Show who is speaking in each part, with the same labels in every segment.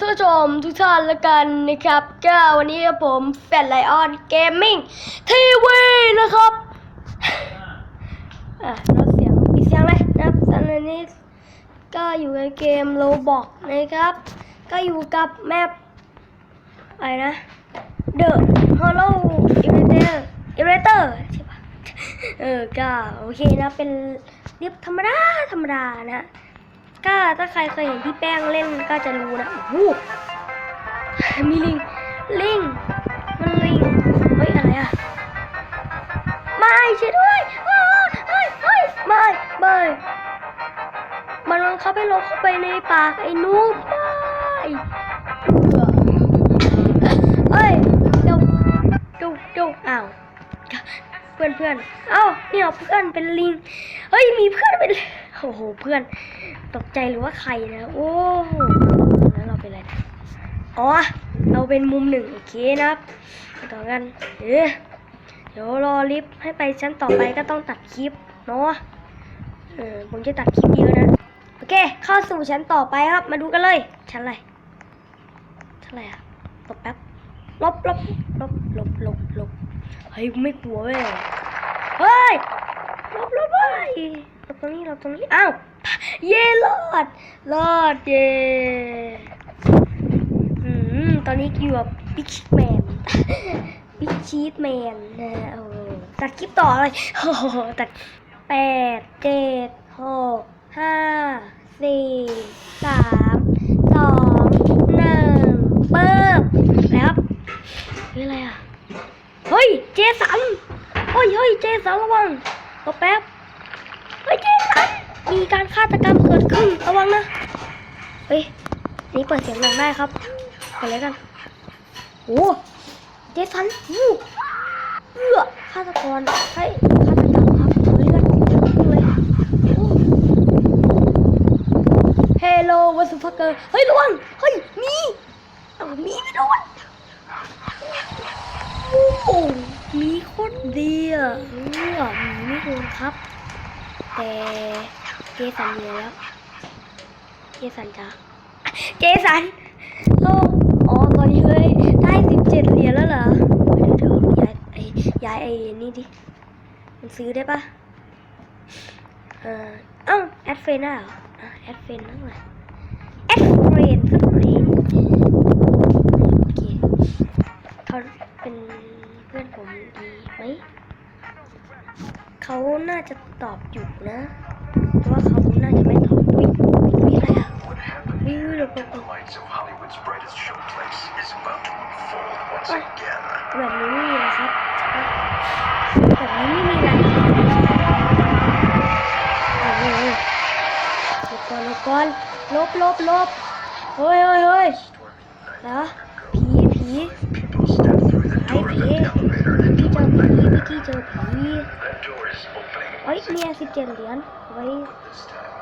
Speaker 1: ท่านผู้ชมทุกท่านละกันนะครับ ก็วันนี้ผมแฟนไลออนเกมมิ่งทีวีนะครับอะลดเสียงปิดเสียงเลยนะครับตอนนี้ก็อยู่ในเกมโลบอกนะครับ ก็อยู่กับแมปอะไรนะ The Hollow Elevator Elevator ใช่ปะเออก็โอเคนะเป็นเรียบธรรมดาธรรมดานะ ก็ถ้าใครเคยเห็นพี่แป้งเล่นก็จะรู้นะโอ้มีลิง ลิง มันลิง เฮ้ย อะไรอะไม่ช่วยด้วยเฮ้ยเฮ้ยไม่ไม่มันมันเข้าไปลงเข้าไปในปากไอ้นูบไม่เฮ้ยเดี๋ยวเดี๋ยวเดี๋ยวอ้าวเพื่อนเพื่อนเอ้าเนี่ยเพื่อนเป็นลิง เฮ้ย มีเพื่อนเป็นโอ้โห เพื่อน ตกใจหรือว่าใครนะโอ้โหแล้วเราเป็นอะไรอ๋อเราเป็นมุมหนึ่งโอเคนะครับต่อกันเอ๊ะเดี๋ยวรอลิฟต์ให้ไปชั้นต่อไปก็ต้องตัดคลิปเนาะเออผมจะตัดคลิปเยอะนะโอเค เข้าสู่ชั้นต่อไปครับ มาดูกันเลย ชั้นอะไรชั้นอะไรอะตบแป๊บลบลบลบลบลบลบเฮ้ยไม่กลัวเว้ยเฮ้ยลบลบเว้ยลบตรงนี้ลบตรงนี้อ้าว เย่รอด รอดเย่อืมตอนนี้อยู่กับบิ๊กแมนบิ๊กชีสแมนนะโอ้ตัดคลิปต่อเลยโอ้โหตัดแปดเจ็ดหกห้าสี่สามสองหนึ่งเปิบแล้วครับนี่อะไรอะ เฮ้ย เจสันเฮ้ยเฮ้ย เจสันระวังรอแป๊บ มีการฆาตกรรมเกิดขึ้นระวังนะ เฮ้ย นี่เปิดเสียงดังได้ครับเปิดเลยกันโอ้เจสันอู้เอื้อฆาตกรใช่ฆาตกรรมครับเฮ้ยกันเลยเฮลโลวัสุฟักเกอร์เฮ้ยระวังเฮ้ยมีเอ้ามีไม่โดนโอ้มีโคตรดีอะเออมีไม่โดนครับ แต่ เจสันเหลือแล้ว เจสันจ้ะเจสันโลกอ๋อตอนนี้เลยได้สิบเจ็ดเหรียญแล้วเหรอเดี๋ยวเดี๋ยวย้ายไอ้ย้ายไอ้นี่ดิ มันซื้อได้ปะเอ่อเอ้าแอดเฟนได้เหรอแอดเฟนนั่งหนแอดเฟนสักหน่อยโอเคเขาเป็นเพื่อนผมดีไหมเขาน่าจะตอบหยุดนะ เพราะว่าเขาน่าจะไม่ตอบอุ๊ยมีอะไรอะ
Speaker 2: What happened
Speaker 1: วิว
Speaker 2: here?
Speaker 1: เดี๋ยวผม
Speaker 2: The lights of Hollywood's brightest showplace is about to unfold once
Speaker 1: Oh.
Speaker 2: again.
Speaker 1: แบบนี้ไม่มีอะไรครับแบบนี้ไม่มีอะไรครับโอ้โหลบก่อนลบก่อนลบลบลบเฮ้ยเฮ้ยเฮ้ยแล้วผีผี
Speaker 2: People step through the
Speaker 1: ไอ้
Speaker 2: door
Speaker 1: ผี
Speaker 2: of the elevator
Speaker 1: พี่
Speaker 2: into
Speaker 1: เจอ
Speaker 2: a
Speaker 1: ผี
Speaker 2: nightmare.
Speaker 1: พี่เจอผี เฮ้ย
Speaker 2: once
Speaker 1: เนี่ย
Speaker 2: again.
Speaker 1: สิบเจ็ดเหรียญไว้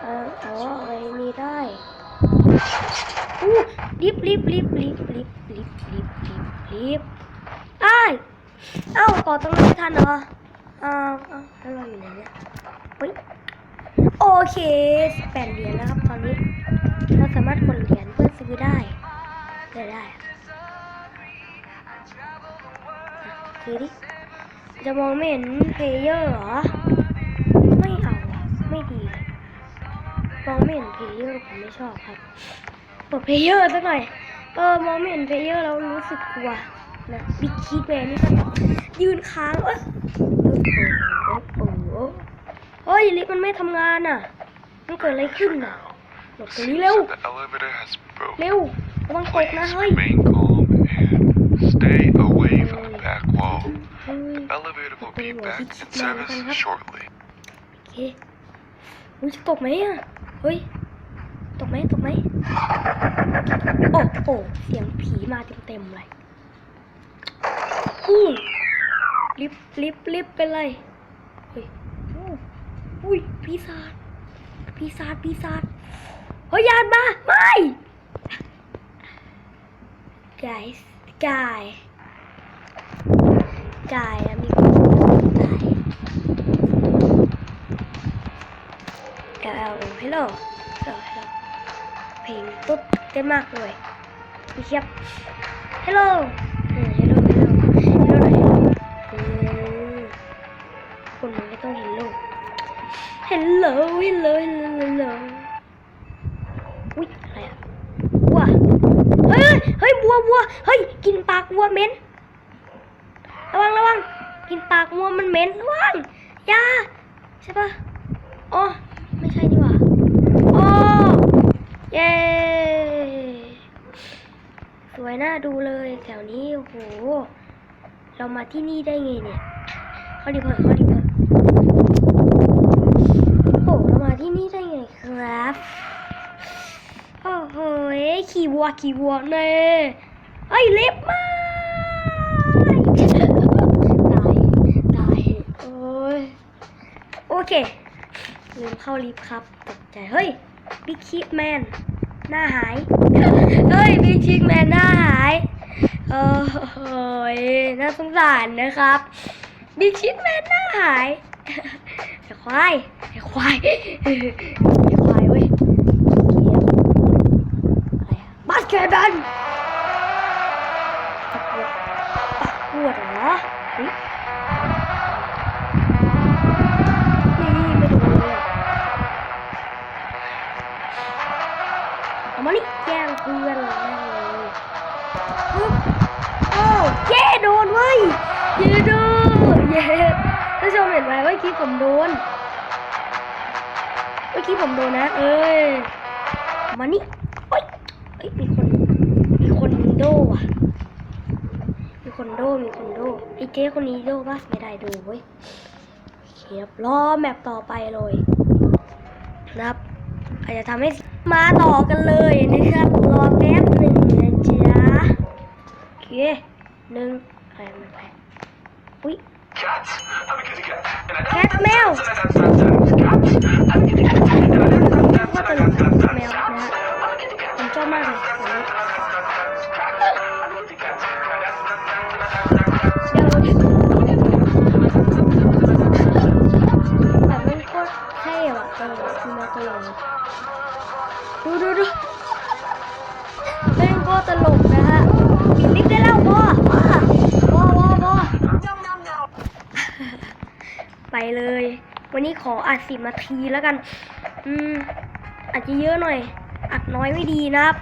Speaker 1: เอออ๋อไว้นี่ได้อู้รีบรีบรีบรีบรีบรีบรีบรีบรีบไอ้ายเอ้าต่อตรงนั้ทันเหรออ้าวอ้าวแล้วเราอยู่ไหนเนี่ยเฮ้ยโอเคแปดเหรียญแล้วครับตอนนี้เราสามารถกดเหรียญเพื่อซื้อได้ได้ได้อะซื้อดิจะมองไม่เห็นเพลเยอร์เหรอ ไม่ดีมองไม่เห็นเพลเยอร์ผมไม่ชอบครับเปิดเพลเยอร์สักหน่อย เออมองไม่เห็นเพลเยอร์แล้วรู้สึกกลัวนะบิ๊กคีดแมนนี่ก็ยืนค้างเอ้ยโอ้โหโอ้โหเฮ้ยลิฟต์มันไม่ทำงานอะมันเกิดอะไรขึ้นอะหลบตรงนี้เร็วเร็วระวังตกนะเฮ้ย
Speaker 3: stay away from the back wall.
Speaker 1: เฮ้ย
Speaker 3: Elevator will be back in service shortly.
Speaker 1: โอุ้ยจะตกไหมอะเฮ้ยตกไหมตกไหมโอ้โอ้เสียงผีมาเต็มๆเลยอู้ลิฟต์ลิฟต์ลิฟต์เป็นไรเฮ้ยอู้อุ้ยปีศาจปีศาจปีศาจเฮ้ยยานมาไม่ guys guy guy ฮัลโหลฮัลโหลฮัลโลเพลงตุ๊ดได้มากเลยพี่ครับฮัลโหลฮัลโหลฮัลโหลฮัลโลคนมันก็ต้องฮัลโหลฮัลโหลฮัลโหลฮัลโหลอุ้ยอะไรอะวัวเฮ้ยเฮ้ยวัววัวเฮ้ยกินปากวัวเหม็นระวังระวังกินปากวัวมันเหม็นระวังอย่าใช่ปะอ๋อ เย้ สวยน่าดูเลยแถวนี้ โอ้โห เรามาที่นี่ได้ไงเนี่ย เข้าดีเพิ่เข้าดีเพิ่โอ้โหเรามาที่นี่ได้ไงครับ โอ้โห ขี่วัวขี่วัวเน่เอ้ยเล็บมากตายตายโอ้ยโอเคลืมเข้าลิฟต์ครับตกใจ เฮ้ย บิ๊กคิดแมนหน้าหาย เฮ้ยบิ๊กคิดแมนหน้าหาย โอ้ยน่าสงสารนะครับ บิ๊กคิดแมนหน้าหายไอ้ควายไอ้ควายไอ้ควายเว้ยอะไรอะบาสเกตบอลตะกรวดตะกรวดเหรอ มานี่แย่งเพื่อนแม่เลยปึ๊บโอ้เย้โดนเว้ยเย้โดนเย้ท่านผู้ชมเห็นไหมว่าเมื่อกี้ผมโดนเมื่อกี้ผมโดนนะ เอ้ยเอมานี่โอ๊ยเอ้ยมีคนมีคนโดว่ะมีคนโดมีคนโดไอเจ๊คนนี้โดปะไม่ได้ดูเว้ยเขียบรอแมปต่อไปเลยนะครับอาจจะทำให้ มาต่อกันเลยนะครับรอแป๊บหนึ่งนะจ๊ะโอเคหนึ่งอะไรมันไปอุ้ย
Speaker 2: Cat. I'm a kitty cat. And I
Speaker 1: แคทแมว เล่นโคตลกนะฮะปิดลิฟต์ได้แล้วพ่อพ่อพ่อพ่อไปเลย วันนี้ขออัดสิบนาทีแล้วกัน อืมอาจจะเยอะหน่อย อัดน้อยไม่ดีนะครับ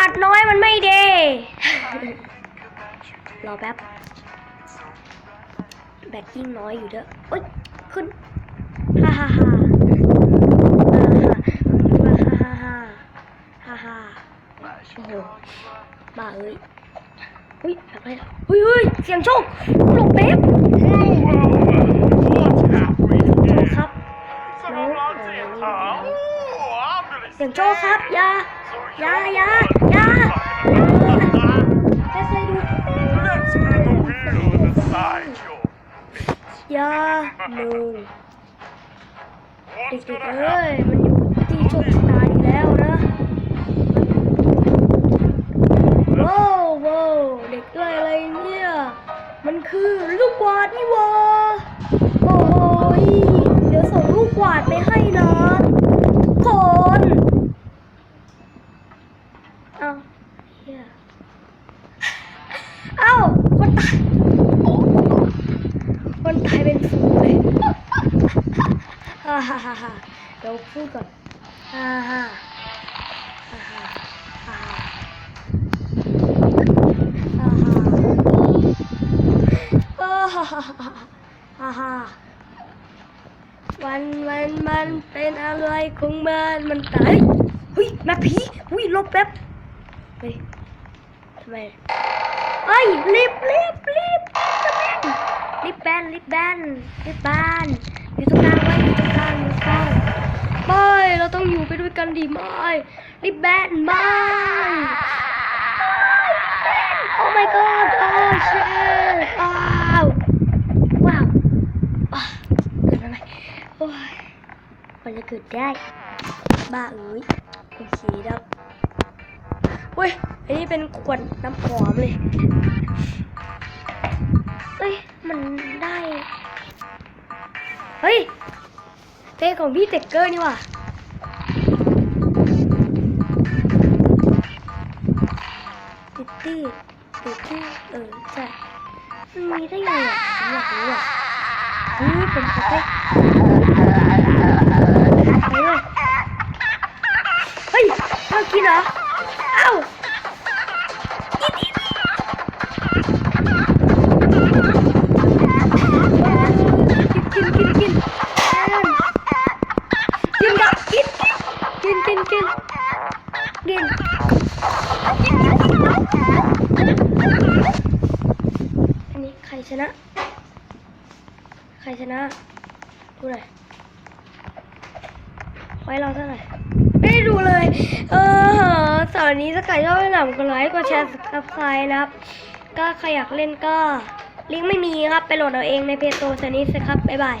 Speaker 1: อัดน้อยมันไม่ดีรอแป๊บ แบตยิ่งน้อยอยู่เด้อเอ้ยขึ้น ฮ่าฮ่าฮ่าฮ่าฮ่าฮ่าฮ่า โอ้โหบ้าเอ้ยเฮ้ยอะไรอะเฮ้ยเฮ้ยเสียงโชคหลบแป๊บ
Speaker 3: What have we
Speaker 1: โชค
Speaker 3: here?
Speaker 1: ครับ
Speaker 3: It's an
Speaker 1: น้อง
Speaker 3: old
Speaker 1: เออ
Speaker 3: auntie.
Speaker 1: นี่
Speaker 3: Oh, I'm really
Speaker 1: เสียงโชคครับอยาอยาอยาอยาแค่ใส่ดู
Speaker 3: Let's spin the wheel and decide your
Speaker 1: อยาหนึ่ง
Speaker 3: What's
Speaker 1: เด็ก
Speaker 3: gonna
Speaker 1: ๆเอ้
Speaker 3: happen?
Speaker 1: ยมันอยู่ที่โชคชะต อลูกกวาดนี่วะโอ้ยเดี๋ยวส่งลูกกวาดไปให้นะคนเอาเฮียเอ้าคนตายคนตายเป็นฝูงเลยฮ่าฮ่าฮ่าเดี๋ยวพูดก่อนฮ่าฮ่าฮ่าฮ่าฮ่าฮ่าฮ่าฮ่าฮ่า ฮ่าวันวันมันเป็นอะไรของมันมันตายเฮ้ยแม่ผีเฮ้ยลบแป๊บเฮ้ยทำไมเฮ้ยรีบรีบรีบรีบแบนรีบแบนรีบแบนอยู่ตรงกลางไว้อยู่ตรงกลางอยู่ตรงกลางไม่เราต้องอยู่ไปด้วยกันดีไหมรีบแบนไม่โอ้ my god โอ้ shit อ้าวว้าวอะเกิดอะไรโอ้ยมันจะเกิด ได้บ้าเอ้ยโอเคครับเว้ยอันนี้เป็นขวดน้ำหอมเลยเอ้ยมันได้เฮ้ยเพลงของพี่เต็กเกอร์นี่ว่ะชื่อดูดชื่อเออใช่มันมีได้ไงอะอยากรู้อะเฮ้ยผมขอไปไปเลยเฮ้ยเรา กินเหรอ เอ้ากินกินกินกินกินกับกินกินกินกินกินอันนี้ใครชนะ ใครชนะ ดูหน่อยไว้เราเท่าไหร่ ดูเลย เออสำหรับวันนี้ถ้าใครชอบหนังกดไลค์กดแชร์สับสไครต์นะครับ ก็ใครอยากเล่นก็ ลิงก์ไม่มีครับ ไปโหลดเอาเองในเพจโตชนิดนะครับ บ๊ายบาย